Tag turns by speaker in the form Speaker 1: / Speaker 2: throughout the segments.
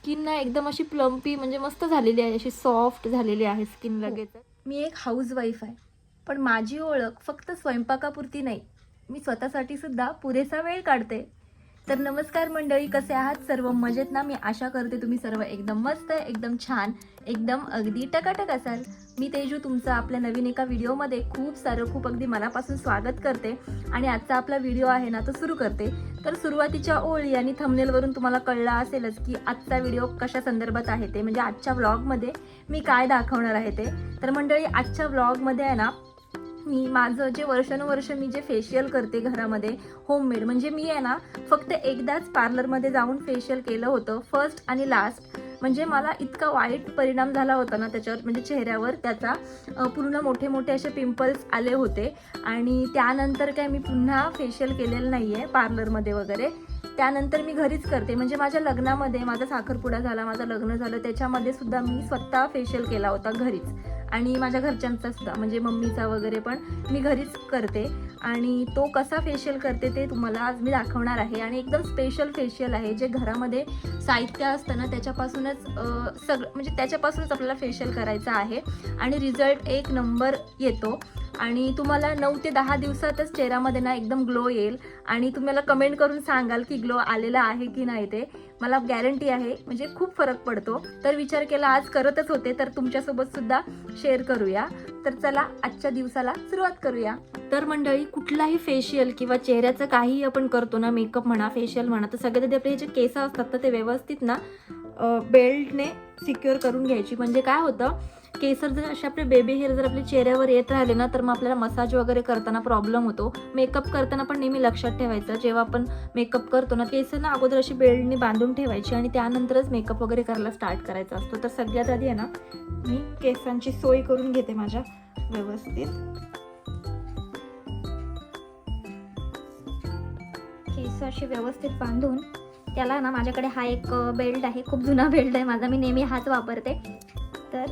Speaker 1: Skin ना एकदम अशी प्लम्पी म्हणजे मस्त झालेली आहे अशी सॉफ्ट झालेली आहे स्किन लगेच मी एक हाऊस वाईफ आहे पण माझी ओळख फक्त स्वयंपाकापुरती नाही. मी स्वतःसाठी सुद्धा पुरेसा वेळ काढते. तर नमस्कार मंडळी कसे आहात? सर्व मजेत ना? मी आशा करते तुम्ही सर्व एकदम मस्त एकदम छान एकदम अगदी टकाटक असाल. मी तेजू तुमचं आपल्या नवीन एका व्हिडिओमध्ये खूप सारं खूप अगदी मनापासून स्वागत करते. आणि आजचा आपला व्हिडिओ आहे ना तो सुरू करते. तर सुरुवातीच्या ओळी आणि थंबनेलवरून तुम्हाला कळलं असेलच की आजचा व्हिडिओ कशा संदर्भात आहे ते. म्हणजे आजच्या व्लॉगमध्ये मी काय दाखवणार आहे ते. तर मंडळी आजच्या व्लॉगमध्ये आहे ना मी माझं जे वर्षानुवर्ष मी जे फेशियल करते घरामध्ये होममेड म्हणजे मी आहे ना फक्त एकदाच पार्लरमध्ये जाऊन फेशियल केलं होतं फर्स्ट आणि लास्ट म्हणजे मला इतका वाईट परिणाम झाला होता ना त्याच्यावर म्हणजे चेहऱ्यावर त्याचा पूर्ण मोठे मोठे असे पिंपल्स आले होते. आणि त्यानंतर काय मी पुन्हा फेशियल केलेलं नाही आहे पार्लरमध्ये वगैरे. त्यानंतर मी घरीच करते. म्हणजे माझ्या लग्नामध्ये माझा साखरपुडा झाला माझं लग्न झालं त्याच्यामध्ये सुद्धा मी स्वतः फेशियल केला होता घरीच. आणि माझ्या घरच्यांचा सुद्धा म्हणजे मम्मीचा वगैरे पण मी घरीच करते. आणि तो कसा फेशियल करते ते तुम्हाला आज मी दाखवणार आहे. आणि एकदम स्पेशल फेशियल आहे जे घरामध्ये साहित्य असतं ना त्याच्यापासूनच सगळं म्हणजे त्याच्यापासूनच आपल्याला फेशियल करायचं आहे. आणि रिझल्ट एक नंबर येतो. आणि तुम्हाला नऊ ते दहा दिवसातच चेहऱ्यामध्ये ना एकदम ग्लो येईल. आणि तुम्हाला कमेंट करून सांगाल की ग्लो आलेला आहे की नाही ते. मला गॅरंटी आहे म्हणजे खूप फरक पडतो. तर विचार केला आज करतच होते तर तुमच्यासोबत सुद्धा शेअर करूया. तर चला आजच्या दिवसाला सुरुवात करूया. तर मंडळी कुठलाही फेशियल किंवा चेहऱ्याचं काहीही आपण करतो ना मेकअप म्हणा फेशियल म्हणा तर सगळ्यात आधी आपले जे केस असतात तर ते व्यवस्थित ना बेल्टने सिक्युअर करून घ्यायची. म्हणजे काय होतं केसर जर असे आपले बेबी हेअर जर आपल्या चेहऱ्यावर येत राहिले ना तर मग आपल्याला मसाज वगैरे करताना प्रॉब्लेम होतो. मेकअप करताना पण नेहमी लक्षात ठेवायचं. जेव्हा आपण मेकअप करतो ना केसर ना अगोदर अशी बेल्टने बांधून ठेवायची आणि त्यानंतरच मेकअप वगैरे करायला स्टार्ट करायचा असतो. तर सगळ्यात आधी आहे ना मी केसांची सोय करून घेते माझ्या व्यवस्थित. केस असे व्यवस्थित बांधून त्याला ना माझ्याकडे हा एक बेल्ट आहे. खूप जुना बेल्ट आहे माझा. मी नेहमी हाच वापरते. तर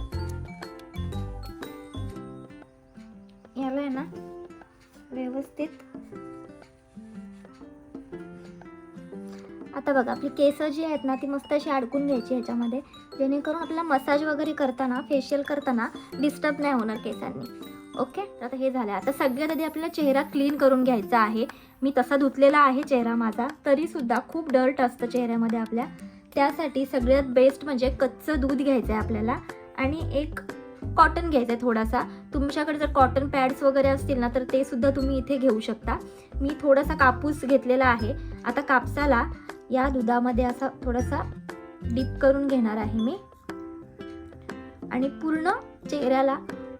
Speaker 1: आता बघा आपली केसं जी आहेत ना ती मस्त अशी अडकून घ्यायची ह्याच्यामध्ये. जेणेकरून आपल्याला मसाज वगैरे करताना फेशियल करताना डिस्टर्ब नाही होणार केसांनी. ओके आता हे झालं आता सगळ्यात आधी आपल्याला चेहरा क्लीन करून घ्यायचा आहे. मी तसा धुतलेला आहे चेहरा माझा. तरीसुद्धा खूप डर्ट असतं चेहऱ्यामध्ये आपल्या. त्यासाठी सगळ्यात बेस्ट म्हणजे कच्चं दूध घ्यायचं आहे आपल्याला. आणि एक कॉटन घ्यायचं आहे थोडासा. तुमच्याकडे जर कॉटन पॅड्स वगैरे असतील ना तर ते सुद्धा तुम्ही इथे घेऊ शकता. मी थोडासा कापूस घेतलेला आहे. आता कापसाला या दुधामध्ये असा थोडासा डीप करून घेणार आहे मी. आणि पूर्ण चेहऱ्याला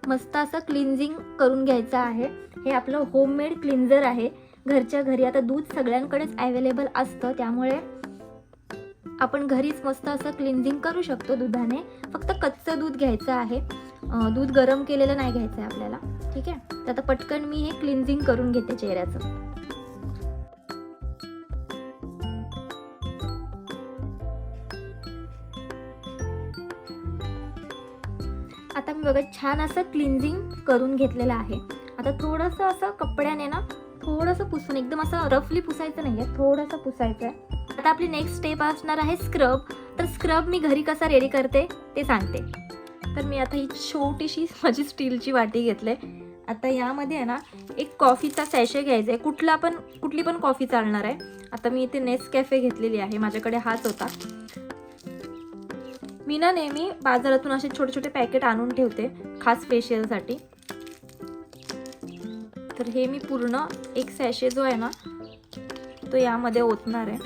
Speaker 1: मस्त असं क्लिन्झिंग करून घ्यायचं आहे. हे आपलं होममेड क्लिन्झर आहे. घरच्या घरी आता दूध सगळ्यांकडेच अवेलेबल असतं. त्यामुळे आपण घरीच मस्त असं क्लिन्झिंग करू शकतो दुधाने. फक्त कच्चं दूध घ्यायचं आहे. दूध गरम केलेलं नाही घ्यायचं आहे आपल्याला. ठीक आहे? तर आता पटकन मी हे क्लिन्झिंग करून घेते चेहऱ्याचं. आता मी बघा छान असं क्लिन्झिंग करून घेतलेलं आहे. आता थोडंसं असं कपड्याने ना थोडंसं पुसून एकदम असं रफली पुसायचं नाही आहे थोडंसं पुसायचं आहे आता आपली नेक्स्ट स्टेप असणार आहे स्क्रब तर स्क्रब मी घरी कसा रेडी करते ते सांगते. तर मी आता ही छोटीशी माझी स्टीलची वाटी घेतले. आता यामध्ये आहे ना एक कॉफीचा सॅशे घ्यायचा आहे. कुठला पण कुठली पण कॉफी चालणार आहे. आता मी इथे नेस कॅफे घेतलेली आहे. माझ्याकडे हाच होता. मी ना नेहमी बाजारातून असे छोटे छोटे पॅकेट आणून ठेवते खास फेशियलसाठी तर हे मी पूर्ण एक सॅशे जो आहे ना तो यामध्ये ओतणार आहे.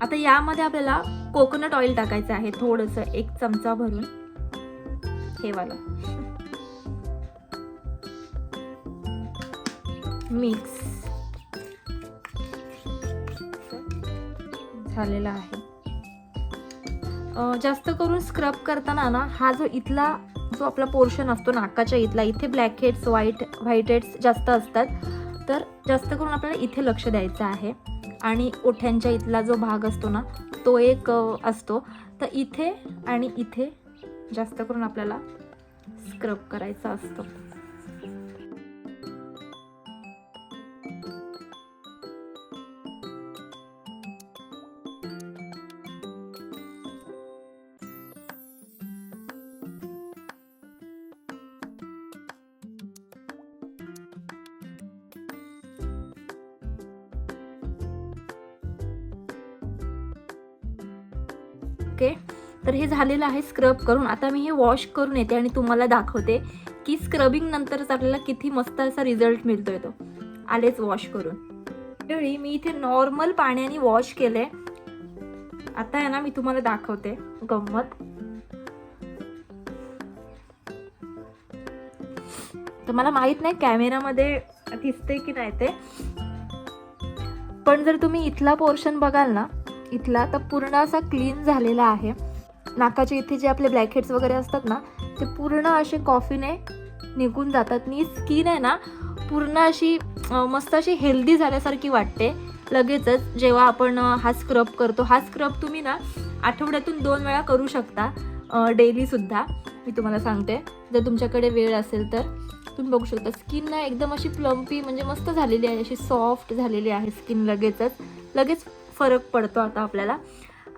Speaker 1: आता यामध्ये आपल्याला कोकोनट ऑइल टाकायचं आहे थोडंसं एक चमचा भरून. हे वाला. मिक्स झालेला आहे. जास्त करून स्क्रब करताना ना हा जो इथला जो आपला पोर्शन असतो नाकाच्या इथला इथे black heads white white heads जास्त असतात. तर जास्त करून आपल्याला इथे लक्ष द्यायचं आहे. आणि ओठ्यांच्या इथला जो भाग असतो ना तो एक असतो. तर इथे आणि इथे जास्त करून आपल्याला स्क्रब करायचा असतो. ओके? तर हे झालेलं आहे स्क्रब करून. आता मी हे वॉश करून येते आणि तुम्हाला दाखवते की स्क्रबिंग नंतरच आपल्याला किती मस्त असा रिझल्ट मिळतोय तो. आलेच वॉश करून. त्यावेळी मी इथे नॉर्मल पाण्याने वॉश केले आता आहे ना मी तुम्हाला दाखवते. गंमत. तर मला माहीत नाही कॅमेरामध्ये दिसते की नाही ते. पण जर तुम्ही इथला पोर्शन बघाल ना इथला तर पूर्ण असा क्लीन झालेला आहे. नाकाच्या इथे जे आपले ब्लॅकहेड्स वगैरे असतात ना ते पूर्ण असे कॉफीने निघून जातात. नी स्किन आहे ना पूर्ण अशी मस्त अशी हेल्दी झाल्यासारखी वाटते. लगेचच जेव्हा आपण हा स्क्रब करतो हा स्क्रब तुम्ही ना आठवड्यातून दोन वेळा करू शकता डेलीसुद्धा मी तुम्हाला सांगते जर तुमच्याकडे वेळ असेल तर. तुम्ही बघू शकता स्किन ना एकदम अशी प्लम्पी म्हणजे मस्त झालेली आहे अशी सॉफ्ट झालेली आहे स्किन लगेचच. लगेच फरक पडतो आता आपल्याला.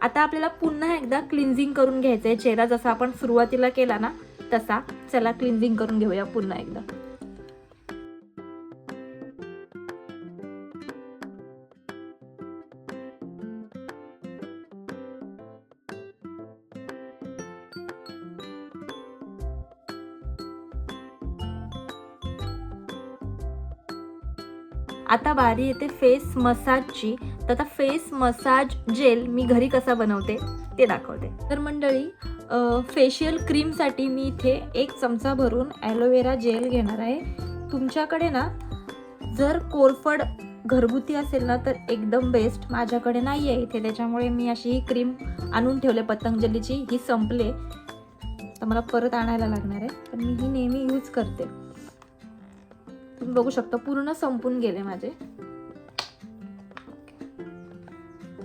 Speaker 1: आता आपल्याला पुन्हा एकदा क्लिन्झिंग करून घ्यायचं आहे चेहरा जसा आपण सुरुवातीला केला ना तसा. चला क्लिन्झिंग करून घेऊया पुन्हा एकदा. आता बारी येते फेस मसाजची तर आता फेस मसाज जेल मी घरी कसा बनवते ते दाखवते. तर मंडळी फेशियल क्रीमसाठी मी इथे एक चमचा भरून ॲलोवेरा जेल घेणार आहे. तुमच्याकडे ना जर कोरफड घरगुती असेल ना तर एकदम बेस्ट माझ्याकडे नाही आहे इथे त्याच्यामुळे मी अशी ही क्रीम आणून ठेवले पतंजलीची. ही संपले. तर मला परत आणायला लागणार आहे. पण मी ही नेहमी यूज करते. तुम्ही बघू शकता पूर्ण संपून गेले माझे.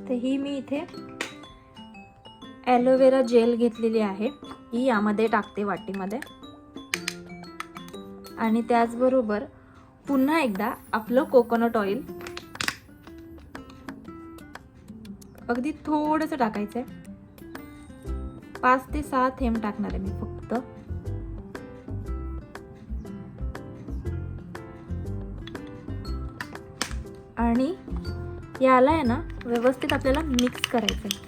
Speaker 1: तर ही मी इथे ॲलोवेरा जेल घेतलेली आहे. ही यामध्ये टाकते वाटीमध्ये. आणि त्याचबरोबर पुन्हा एकदा आपलं कोकोनट ऑइल अगदी थोडंसं टाकायचं आहे पाच ते सहा थेंब टाकणार आहे मी फक्त. आणि याला आहे ना व्यवस्थित आपल्याला मिक्स करायचं आहे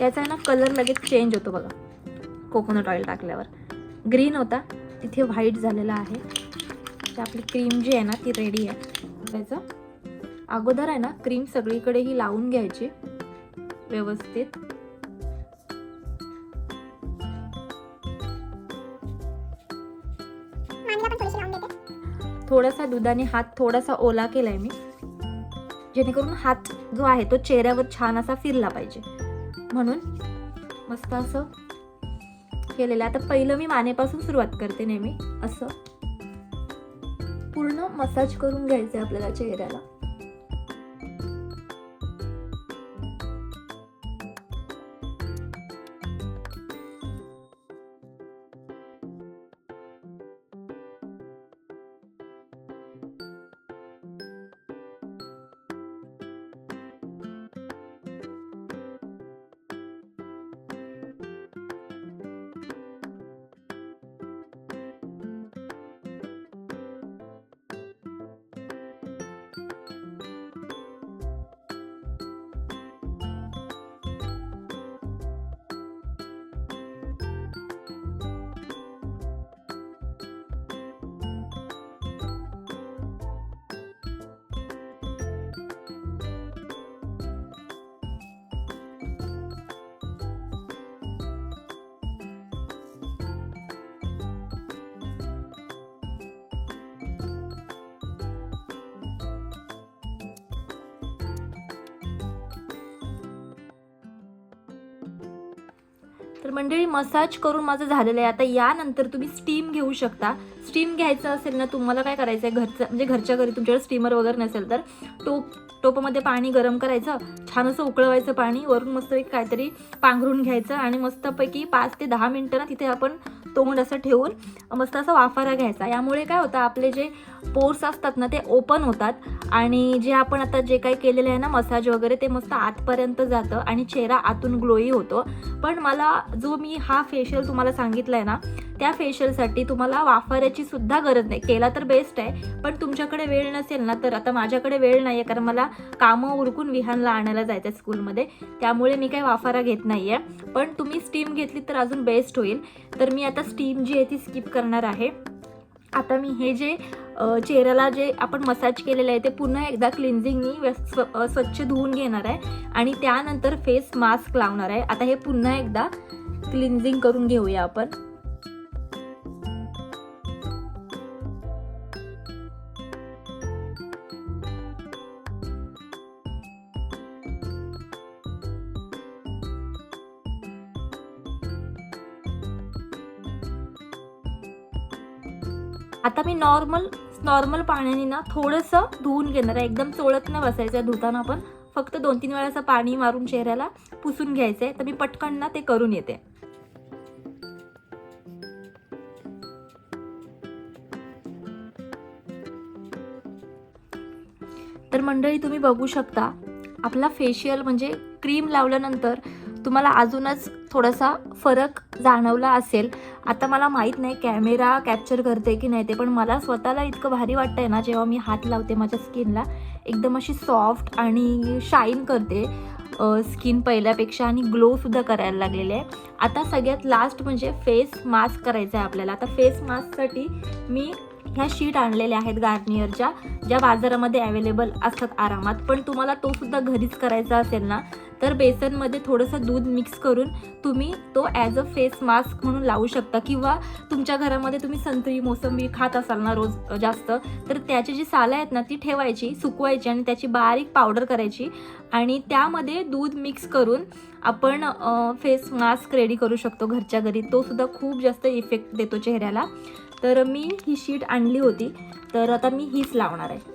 Speaker 1: याचा आहे ना कलर लगेच चेंज होतो बघा. कोकोनट ऑइल टाकल्यावर. ग्रीन होता तिथे व्हाईट झालेला आहे. तर आपली क्रीम जी आहे ना ती रेडी आहे. त्याचं अगोदर आहे ना क्रीम सगळीकडे ही लावून घ्यायची. व्यवस्थित. थोडासा दुधाने हात थोडासा ओला केलाय मी. जेणेकरून हात जो आहे तो चेहऱ्यावर छान असा फिरला पाहिजे. म्हणून मस्त असं केलेलं आहे. आता पहिलं मी मानेपासून सुरुवात करते नेहमी. असं पूर्ण मसाज करून घ्यायचं आहे आपल्याला चेहऱ्याला. तर मंडळी मसाज करून माझं झालेलं आहे. आता यानंतर तुम्ही स्टीम घेऊ शकता. स्टीम घ्यायचं असेल ना तुम्हाला काय करायचं आहे घरचं म्हणजे घरच्या घरी तुमच्याकडे स्टीमर वगैरे नसेल तर टोप टोपामध्ये पाणी गरम करायचं छान असं उकळवायचं पाणी वरून मस्त काहीतरी पांघरून घ्यायचं आणि मस्तपैकी पाच ते दहा मिनटं ना तिथे आपण तोंड असं ठेवून मस्त असा वाफारा घ्यायचा. यामुळे काय होतं आपले जे पोर्स असतात ना ते ओपन होतात. आणि जे आपण आता जे काही केलेलं आहे ना मसाज वगैरे ते मस्त आतपर्यंत जातं आणि चेहरा आतून ग्लोई होतो. पण मला जो मी हा फेशियल तुम्हाला सांगितला आहे ना त्या फेशियलसाठी तुम्हाला वाफाऱ्याची सुद्धा गरज नाही. केला तर बेस्ट आहे पण तुमच्याकडे वेळ नसेल ना तर आता माझ्याकडे वेळ नाही आहे कारण मला कामं उरकून विहानला आणायला जायचं आहे स्कूलमध्ये त्यामुळे मी काही वाफारा घेत नाही आहे पण तुम्ही स्टीम घेतली तर अजून बेस्ट होईल. तर मी आता स्टीम जी आहे ती स्किप करणार आहे. आता मी हे जे चेहऱ्याला जे आपण मसाज केलेलं आहे ते पुन्हा एकदा क्लिन्झिंगनी स्व- स्वच्छ धुवून घेणार आहे. आणि त्यानंतर फेस मास्क लावणार आहे. आता हे पुन्हा एकदा क्लिन्झिंग करून घेऊया आपण. आता मी नॉर्मल नॉर्मल पाण्याने ना थोडंसं धुवून घेणार आहे. एकदम चोळत नाही बसायचं आहे धुताना आपण फक्त दोन तीन वेळा असं पाणी मारून चेहऱ्याला पुसून घ्यायचं आहे तर मी पटकन ना ते करून येते. तर मंडळी तुम्ही बघू शकता आपला फेशियल म्हणजे क्रीम लावल्यानंतर तुम्हाला अजूनच थोडासा फरक जाणवला असेल. आता मला माहीत नाही कॅमेरा कॅप्चर करते की नाही ते पण मला स्वतःला इतकं भारी वाटतंय ना जेव्हा मी हात लावते माझ्या स्किनला एकदम अशी सॉफ्ट आणि शाईन करते स्किन पहिल्यापेक्षा आणि ग्लोसुद्धा करायला लागलेले आहे. आता सगळ्यात लास्ट म्हणजे फेस मास्क करायचं आहे आपल्याला. आता फेस मास्कसाठी मी ह्या शीट आणलेल्या आहेत गार्नियरच्या ज्या बाजारामध्ये अवेलेबल असतात आरामात. पण तुम्हाला तो सुद्धा घरीच करायचा असेल ना तर बेसनमध्ये थोडंसं दूध मिक्स करून तुम्ही तो ॲज अ फेस मास्क म्हणून लावू शकता. किंवा तुमच्या घरामध्ये तुम्ही संत्री मोसंबी खात असाल ना रोज जास्त तर त्याची जी सालं आहेत ना ती ठेवायची सुकवायची आणि त्याची बारीक पावडर करायची. आणि त्यामध्ये दूध मिक्स करून आपण फेस मास्क रेडी करू शकतो घरच्या घरी. तो सुद्धा खूप जास्त इफेक्ट देतो चेहऱ्याला. तर मी ही शीट आणली होती. तर आता मी हीच लावणार आहे.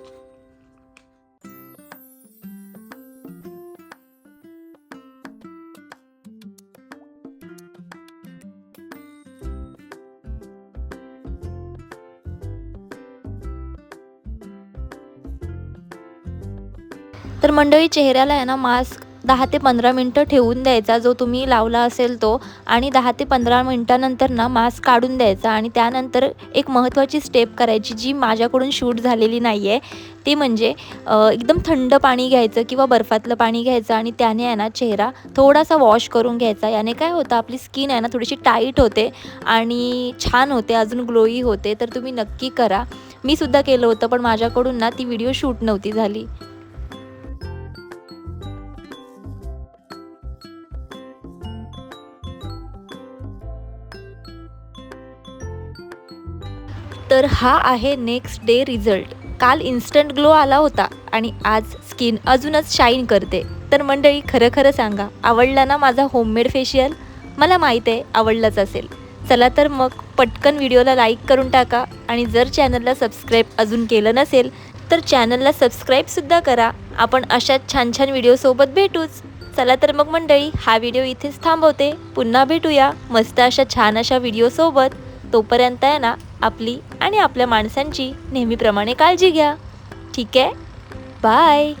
Speaker 1: तर मंडळी चेहऱ्याला आहे ना मास्क दहा ते पंधरा मिनटं ठेवून द्यायचा जो तुम्ही लावला असेल तो. आणि दहा ते पंधरा मिनटानंतर ना मास्क काढून द्यायचा आणि त्यानंतर एक महत्त्वाची स्टेप करायची जी माझ्याकडून शूट झालेली नाही आहे ती म्हणजे एकदम थंड पाणी घ्यायचं किंवा बर्फातलं पाणी घ्यायचं आणि त्याने आहे ना चेहरा थोडासा वॉश करून घ्यायचा. याने काय होतं आपली स्किन आहे ना थोडीशी टाईट होते आणि छान होते अजून ग्लोई होते. तर तुम्ही नक्की करा. मी सुद्धा केलं होतं पण माझ्याकडून ना ती व्हिडिओ शूट नव्हती झाली. तर हा आहे नेक्स्ट डे रिझल्ट काल इन्स्टंट ग्लो आला होता आणि आज स्किन अजूनच शाईन करते. तर मंडळी खरं खरं सांगा आवडला ना माझा होममेड फेशियल मला माहीत आहे आवडलाच असेल. चला तर मग पटकन व्हिडिओला लाईक करून टाका आणि जर चॅनलला सबस्क्राईब अजून केलं नसेल तर चॅनलला सबस्क्राईबसुद्धा करा. आपण अशाच छान छान व्हिडिओसोबत भेटूच. चला तर मग मंडळी हा व्हिडिओ इथेच थांबवते. पुन्हा भेटूया. मस्त अशा छान अशा व्हिडिओसोबत तोपर्यंत आहे ना आपली आणि आपल्या माणसांची नेहमीप्रमाणे काळजी घ्या. ठीक आहे? बाय